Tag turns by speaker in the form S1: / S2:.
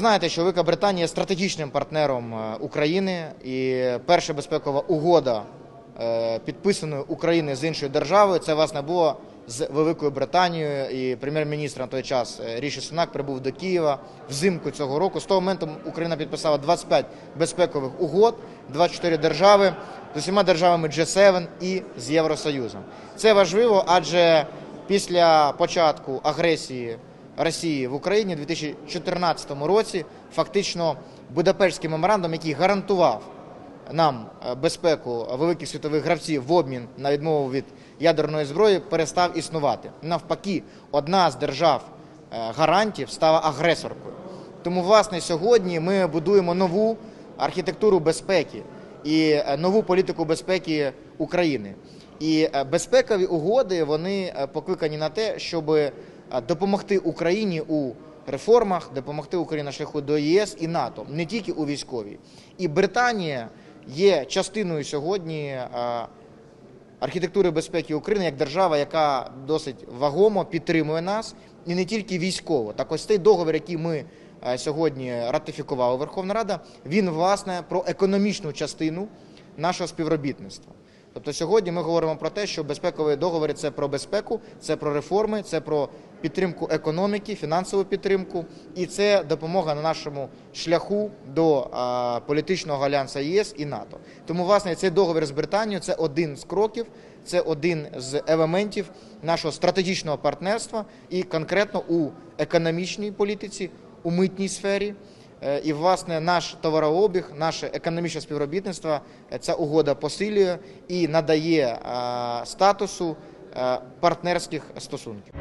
S1: Знаєте, що Велика Британія є стратегічним партнером е, України, і перша безпекова угода, е, підписаною Україною з іншою державою, це власне було з Великою Британією. І прем'єр-міністр на той час е, Ріші Сунак прибув до Києва взимку цього року. З того моменту Україна підписала 25 безпекових угод, 24 держави з усіма державами G7 і з Євросоюзом. Це важливо, адже після початку агресії Росії в Україні у 2014 році фактично Будапештський меморандум, який гарантував нам е, безпеку великих світових гравців в обмін на відмову від ядерної зброї, перестав існувати. Навпаки, одна з держав е, гарантів стала агресоркою. Тому, власне, сьогодні ми будуємо нову архітектуру безпеки і е, нову політику безпеки України. І безпекові угоди вони покликані на те, щоб допомогти Україні у реформах, допомогти Україні на шляху до ЄС і НАТО, не тільки у військовій. І Британія є частиною сьогодні архітектури безпеки України як держава, яка досить вагомо підтримує нас і не тільки військово. Так ось цей договір, який ми сьогодні ратифікувала Верховна Рада, він власне про економічну частину нашого співробітництва. Тобто сьогодні ми говоримо про те, що безпекові договори це про безпеку, це про реформи, це про підтримку економіки, фінансову підтримку, і це допомога на нашому шляху до політичного альянсу ЄС і НАТО. Тому, власне, цей договір з Британією це один з кроків, це один з елементів нашого стратегічного партнерства і конкретно у економічній політиці, у митній сфері. Е, І, власне, наш товарообіг, наше економічне співробітництво е, ця угода посилює і надає статусу е, партнерських стосунків.